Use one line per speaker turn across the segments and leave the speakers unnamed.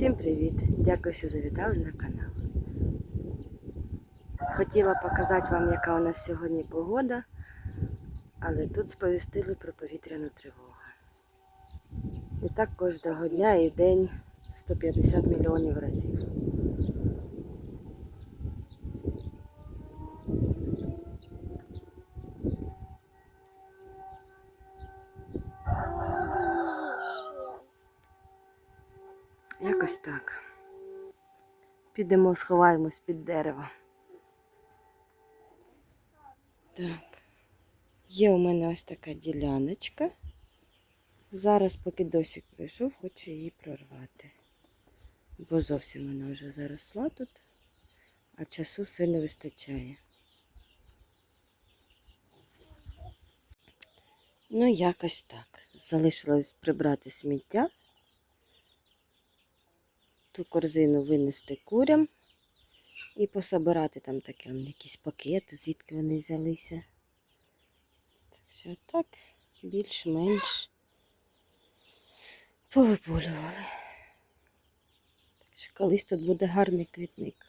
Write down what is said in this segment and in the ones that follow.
Всім привіт! Дякую, що завітали на канал. Хотіла показати вам, яка у нас сьогодні погода, але тут сповістили про повітряну тривогу. І так кожного дня і день 150 мільйонів разів. Якось так. Підемо, сховаємось під дерево. Так. Є у мене ось така діляночка. Зараз, поки дощик прийшов, хочу її прорвати. Бо зовсім вона вже заросла тут, а часу все не вистачає. Ну, якось так. Залишилось прибрати сміття ту корзину винести курям і пособирати там такі якісь пакети, звідки вони взялися. Так що так, більш-менш повиполювали. Так що колись тут буде гарний квітник.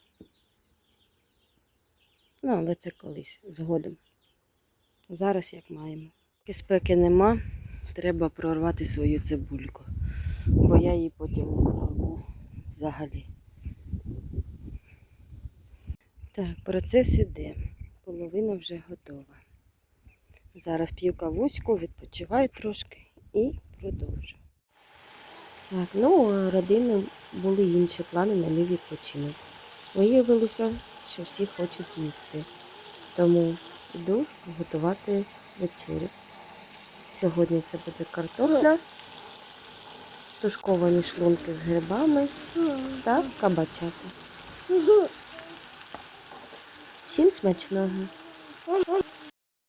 Ну, але це колись, згодом. Зараз як маємо. Спеки нема, треба прорвати свою цибульку, бо я її потім не прорву взагалі. Так, процес іде. Половина вже готова. Зараз п'ю кавуську, відпочиваю трошки і продовжу. Так, ну у родини були інші плани на мій відпочинок. Виявилося, що всі хочуть їсти. Тому йду готувати вечерю. Сьогодні це буде картопля, тушковані шлунки з грибами та кабачата. Всім смачного!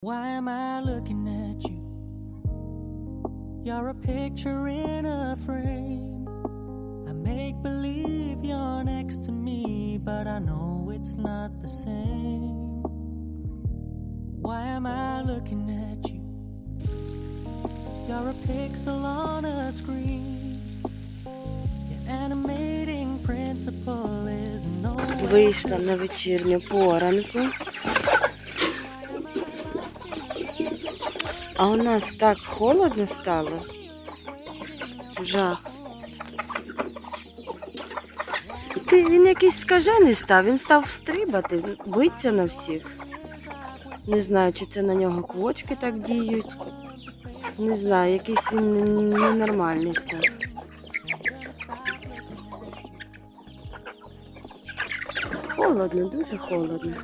Why am I looking at you? You're a picture in a frame. I make believe you're next to me, but I know it's not the same. Why am I looking at you? You're a pixel on a screen.
Вийшла на вечірню поранку. А у нас так холодно стало. Жах. Ти, він якийсь скажений став, він став стрибати, биться на всіх. Не знаю, чи це на нього квочки так діють. Не знаю, якийсь він ненормальний став. Холодно, дуже холодно.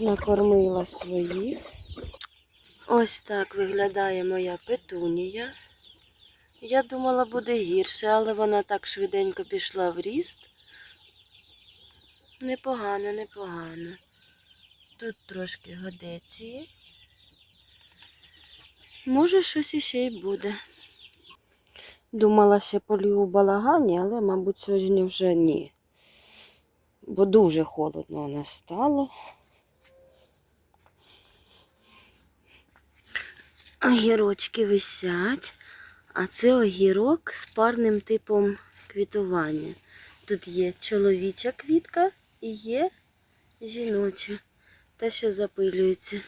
Накормила своїх. Ось так виглядає моя петунія. Я думала, буде гірше, але вона так швиденько пішла в ріст. Непогано, непогано. Тут трошки годеці. Може, щось іще й буде. Думала, ще полю у балагані, але, мабуть, сьогодні вже ні. Бо дуже холодно нас стало. Огірочки висять, а це огірок з парним типом квітування. Тут є чоловіча квітка і є жіноча. Та, що запилюється.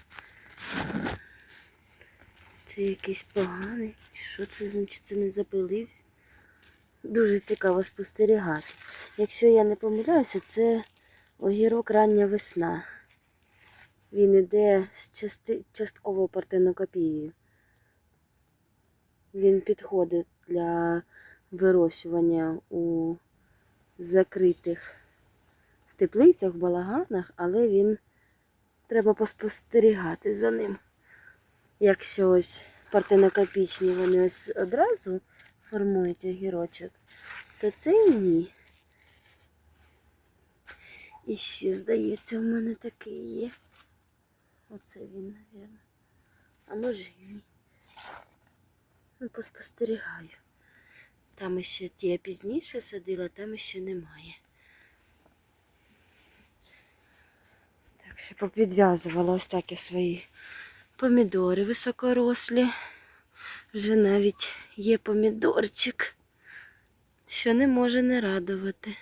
Це якийсь поганий. Що це значить? Це не запилився? Дуже цікаво спостерігати. Якщо я не помиляюся, це огірок рання весна. Він іде з части... частковою партенокопією. Він підходить для вирощування у закритих в теплицях, балаганах, але він треба поспостерігати за ним. Якщо ось партенокопічні вони ось одразу формують огірочок, то це ні. І ще, здається, в мене такий є. Оце він, мабуть. А може і ні. Ну, поспостерігаю. Там ще ті я пізніше садила, там ще немає. Так, ще попідв'язувала ось так я свої Помідори високорослі. Вже навіть є помідорчик, що не може не радувати.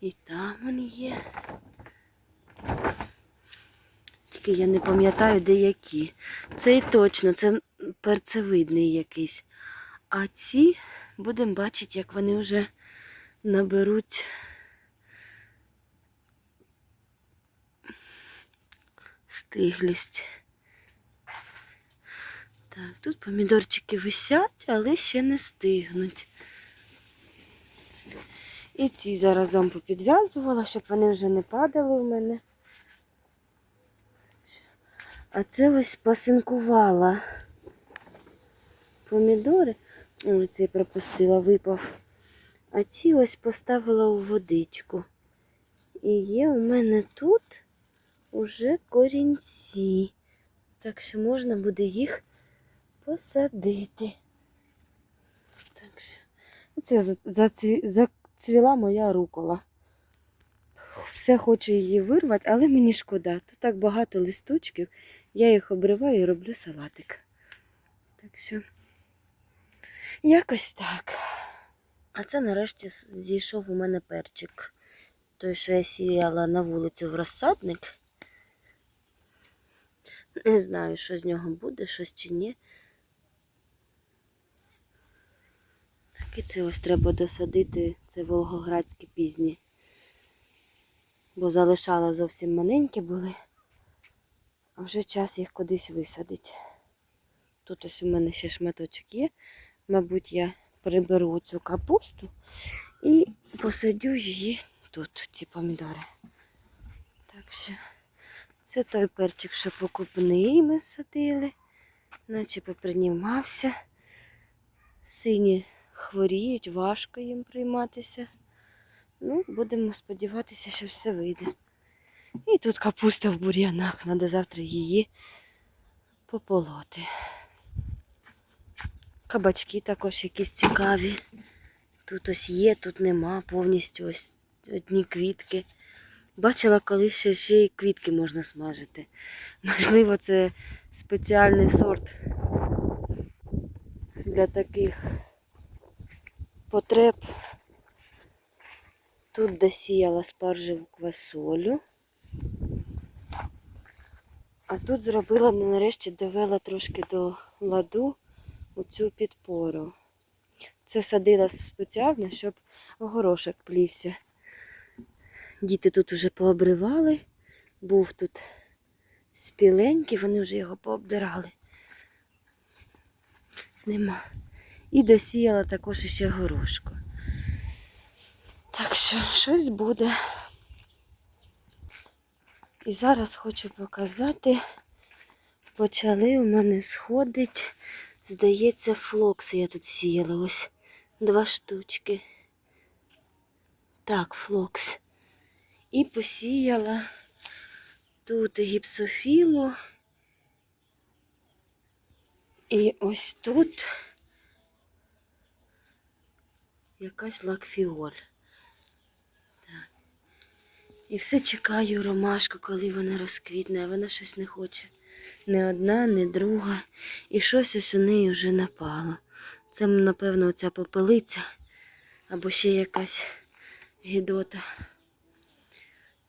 І там він є. Тільки я не пам'ятаю, де які. Цей точно, це перцевидний якийсь. А ці будемо бачити, як вони вже наберуть стиглість. Так, тут помідорчики висять, але ще не стигнуть. І ці заразом попідв'язувала, щоб вони вже не падали в мене. А це ось пасинкувала помідори. Ой, цей пропустила, випав. А ці ось поставила у водичку. І є у мене тут уже корінці. Так що можна буде їх посадити. Так що. Це за- зацві- зацвіла моя рукола. Все хочу її вирвати, але мені шкода. Тут так багато листочків. Я їх обриваю і роблю салатик. Так що, якось так. А це нарешті зійшов у мене перчик. Той, що я сіяла на вулицю в розсадник. Не знаю, що з нього буде, щось чи ні. Так і це ось треба досадити, це волгоградські пізні. Бо залишала зовсім маленькі були, а вже час їх кудись висадити. Тут ось у мене ще шматочок є. Мабуть, я приберу цю капусту і посадю її тут, ці помідори. Так що це той перчик, що покупний ми садили, наче попринімався. Сині хворіють, важко їм прийматися. Ну, будемо сподіватися, що все вийде. І тут капуста в бур'янах, треба завтра її пополоти. Кабачки також якісь цікаві. Тут ось є, тут нема, повністю ось одні квітки. Бачила, коли ще, ще й квітки можна смажити. Можливо, це спеціальний сорт для таких потреб. Тут досіяла спаржеву квасолю. А тут зробила, нарешті довела трошки до ладу оцю підпору. Це садила спеціально, щоб горошок плівся. Діти тут вже пообривали. Був тут спіленький, вони вже його пообдирали. Нема. І досіяла також ще горошку. Так що щось буде. І зараз хочу показати, почали у мене сходить, здається, флокси я тут сіяла. Ось два штучки. Так, флокс. І посіяла тут гіпсофілу. І ось тут якась лакфіоль. Так. І все чекаю ромашку, коли вона розквітне, а вона щось не хоче. Не одна, не друга. І щось ось у неї вже напало. Це, напевно, оця попелиця або ще якась гідота.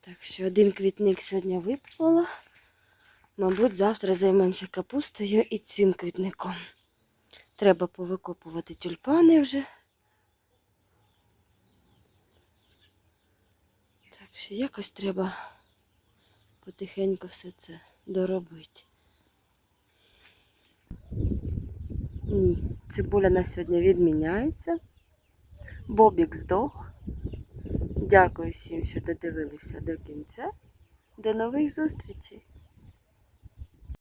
Так що один квітник сьогодні випала. Мабуть, завтра займемося капустою і цим квітником. Треба повикопувати тюльпани вже. Що якось треба потихеньку все це доробити. Ні, цибуля на сьогодні відміняється. Бобік здох. Дякую всім, що додивилися до кінця. До нових зустрічей!